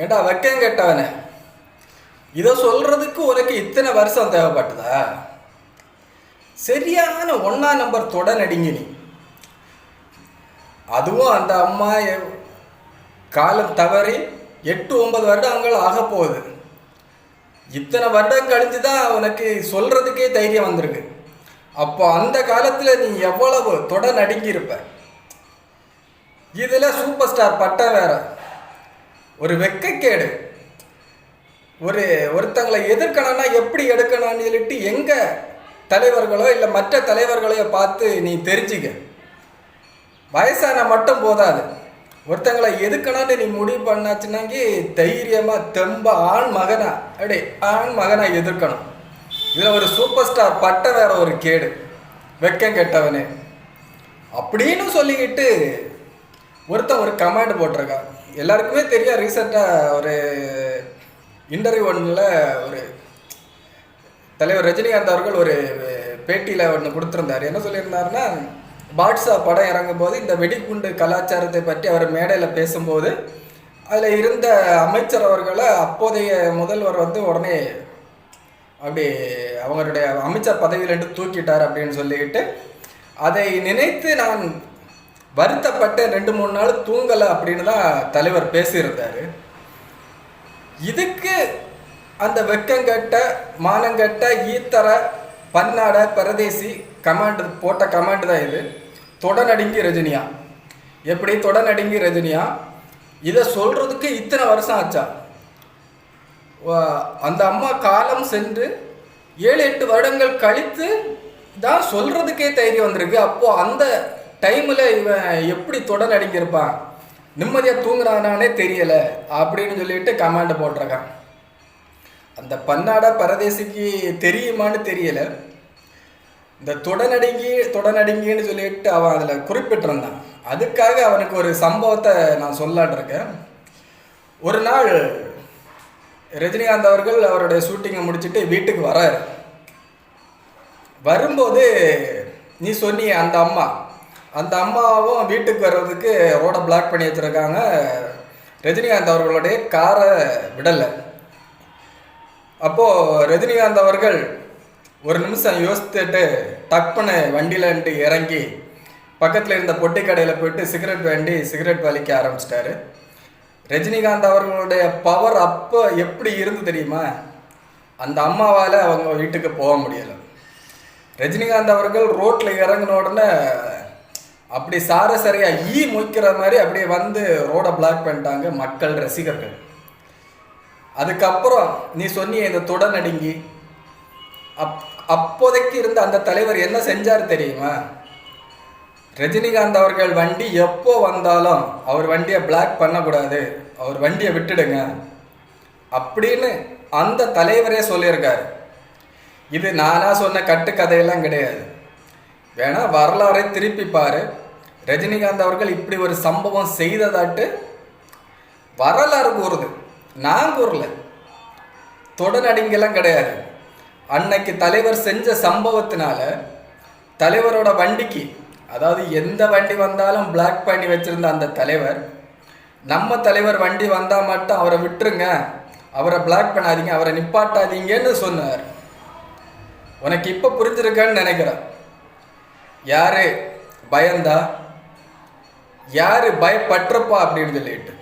ஏண்டா வெக்கம் கேட்டவனே? இதை சொல்கிறதுக்கு உனக்கு இத்தனை வருஷம் தேவைப்பட்டதா? சரியான ஒன்றா நம்பர் தொட நடிங்க நீ. அதுவும் அந்த அம்மா காலம் தவறி எட்டு ஒன்பது வருடங்கள் ஆக போகுது. இத்தனை வருடம் கழிஞ்சு தான் உனக்கு சொல்கிறதுக்கே தைரியம் வந்திருக்கு. அப்போ அந்த காலத்தில் நீ எவ்வளவு தொட நடுங்கியிருப்ப? இதில் சூப்பர் ஸ்டார் பட்டம் வேறு. ஒரு வெக்கக்கேடு. ஒரு ஒருத்தங்களை எதிர்க்கணும்னா எப்படி எடுக்கணும்னு சொல்லிட்டு எங்கள் தலைவர்களோ இல்லை மற்ற தலைவர்களையோ பார்த்து நீ தெரிஞ்சுக்க. வயசான மட்டும் போதாது. ஒருத்தங்களை எதுக்கணும்னு நீ முடிவு பண்ணாச்சுனாக்கி தைரியமாக தெம்ப ஆண் மகனா அடே ஆண் மகனா எதிர்க்கணும். இதில் ஒரு சூப்பர் ஸ்டார் பட்ட வேற ஒரு கேடு. வெக்கம் கெட்டவனே. அப்படின்னு சொல்லிக்கிட்டு ஒருத்தன் ஒரு கமெண்ட் போட்டிருக்கான். எல்லாருக்குமே தெரியும் ரீசெண்டாக ஒரு இன்டர்வியூ ஒன்றில் ஒரு தலைவர் ரஜினிகாந்த் அவர்கள் ஒரு பேட்டியில் ஒன்று கொடுத்துருந்தார். என்ன சொல்லியிருந்தாருன்னா பாட்ஷா படம் இறங்கும் போது இந்த வெடிகுண்டு கலாச்சாரத்தை பற்றி அவர் மேடையில் பேசும்போது அதில் இருந்த அமைச்சர் அவர்களை அப்போதைய முதல்வர் வந்து உடனே அப்படி அவங்களுடைய அமைச்சர் பதவியிலிருந்து தூக்கிட்டார் அப்படின்னு சொல்லிக்கிட்டு அதை நினைத்து நான் வருத்தப்பட்டு ரெண்டு மூணு நாள் தூங்கலை அப்படின்னு தான் தலைவர் பேசியிருந்தாரு. இதுக்கு அந்த வெக்கங்கட்ட மானங்கட்ட ஈத்தர பன்னாட பரதேசி கமாண்ட் போட்ட கமாண்ட் தான் இது. தொடநடுங்கி ரஜினியா. எப்படி தொடநடுங்கி ரஜினியா? இதை சொல்கிறதுக்கு இத்தனை வருஷம் ஆச்சா? அந்த அம்மா காலம் சென்று ஏழு எட்டு வருடங்கள் கழித்து தான் சொல்கிறதுக்கே தைரியம் வந்திருக்கு. அப்போது அந்த டைமில் இவன் எப்படி தொடர் அடிங்கிருப்பான் நிம்மதியாக தூங்குறானானே தெரியலை அப்படின்னு சொல்லிட்டு கமாண்ட் போட்டிருக்கான். அந்த பன்னாடா பரதேசிக்கு தெரியுமான்னு தெரியலை. இந்த தொடநடுங்கி தொடநடுங்கின்னு சொல்லிட்டு அவன் அதில் குறிப்பிட்டிருந்தான். அதுக்காக அவனுக்கு ஒரு சம்பவத்தை நான் சொல்லாட்டிருக்கேன். ஒரு நாள் ரஜினிகாந்த் அவர்கள் அவருடைய ஷூட்டிங்கை முடிச்சுட்டு வீட்டுக்கு வராரு. வரும்போது நீ சொன்னிய அந்த அம்மா அந்த அம்மாவும் வீட்டுக்கு வர்றதுக்கு ரோடை பிளாக் பண்ணி வச்சுருக்காங்க. ரஜினிகாந்த் அவர்களுடைய காரை விடலை. அப்போது ரஜினிகாந்த் அவர்கள் ஒரு நிமிஷம் யோசித்துட்டு டப்புன்னு வண்டியிலன்ட்டு இறங்கி பக்கத்தில் இருந்த பொட்டி கடையில் போயிட்டு சிகரெட் வேண்டி சிகரெட் வலிக்க ஆரம்பிச்சிட்டாரு. ரஜினிகாந்த் அவர்களுடைய பவர் அப்போ எப்படி இருந்து தெரியுமா? அந்த அம்மாவால் அவங்க வீட்டுக்கு போக முடியலை. ரஜினிகாந்த் அவர்கள் ரோட்டில் இறங்கின உடனே அப்படி சார சரியா ஈ மொய்க்கிற மாதிரி அப்படியே வந்து ரோடை பிளாக் பண்ணிட்டாங்க மக்கள் ரசிகர்கள். அதுக்கப்புறம் நீ சொன்னிய இந்த தொடநடுங்கி அப் அப்போதைக்கு இருந்த அந்த தலைவர் என்ன செஞ்சார் தெரியுமா? ரஜினிகாந்த் அவர்கள் வண்டி எப்போ வந்தாலும் அவர் வண்டியை பிளாக் பண்ணக்கூடாது அவர் வண்டியை விட்டுடுங்க அப்படின்னு அந்த தலைவரே சொல்லியிருக்காரு. இது நானாக சொன்ன கட்டுக்கதையெல்லாம் கிடையாது. வேணா வரலாறை திருப்பி பாரு. ரஜினிகாந்த் அவர்கள் இப்படி ஒரு சம்பவம் செய்ததாட்டு வரலாறு கூறுது. நான் கூறல. தொடநடிங்கெல்லாம் கிடையாது. அன்னைக்கு தலைவர் செஞ்ச சம்பவத்தினால தலைவரோட வண்டிக்கு அதாவது எந்த வண்டி வந்தாலும் பிளாக் பண்ணி வச்சுருந்த அந்த தலைவர் நம்ம தலைவர் வண்டி வந்தால் மட்டும் அவரை விட்டுருங்க அவரை பிளாக் பண்ணாதீங்க அவரை நிப்பாட்டாதீங்கன்னு சொன்னார். உனக்கு இப்போ புரிஞ்சிருக்கான்னு நினைக்கிறேன். யாரு பயந்தா? யாரு பயப்பட்டிருப்பா அப்படின்னு சொல்லிட்டு.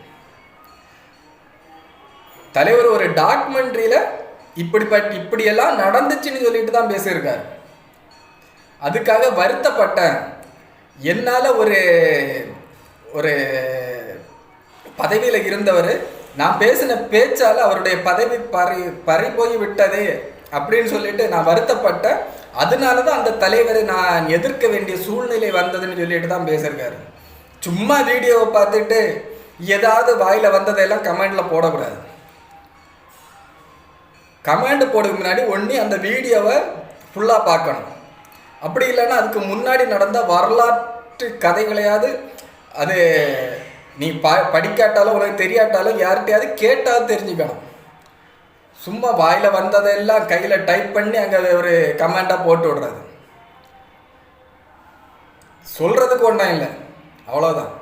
தலைவர் ஒரு டாக்குமெண்ட்ரியில இப்படிப்பட்ட இப்படியெல்லாம் நடந்துச்சுன்னு சொல்லிட்டு தான் பேசியிருக்காரு. அதுக்காக வருத்தப்பட்டேன். என்னால் ஒரு ஒரு பதவியில் இருந்தவர் நான் பேசின பேச்சால் அவருடைய பதவி பறி பறி போய் விட்டதே அப்படின்னு சொல்லிட்டு நான் வருத்தப்பட்டேன். அதனால தான் அந்த தலைவரை நான் எதிர்க்க வேண்டிய சூழ்நிலை வந்ததுன்னு சொல்லிட்டு தான் பேசியிருக்காரு. சும்மா வீடியோவை பார்த்துட்டு ஏதாவது வாயில் வந்ததெல்லாம் கமெண்டில் போடக்கூடாது. கமெண்ட் போடுறதுக்கு முன்னாடி ஒன்றி அந்த வீடியோவை ஃபுல்லாக பார்க்கணும். அப்படி இல்லைன்னா அதுக்கு முன்னாடி நடந்த வரலாற்று கதைகளையாவது அது நீ ப படிக்காட்டாலும் உனக்கு தெரியாட்டாலும் யார்கிட்டையாவது கேட்டாலும் தெரிஞ்சுக்கணும். சும்மா வாயில் வந்ததெல்லாம் கையில் டைப் பண்ணி அங்கே ஒரு கமெண்ட்டாக போட்டு விடுறது. சொல்கிறதுக்கு ஒன்றும் இல்லை. அவ்வளோதான்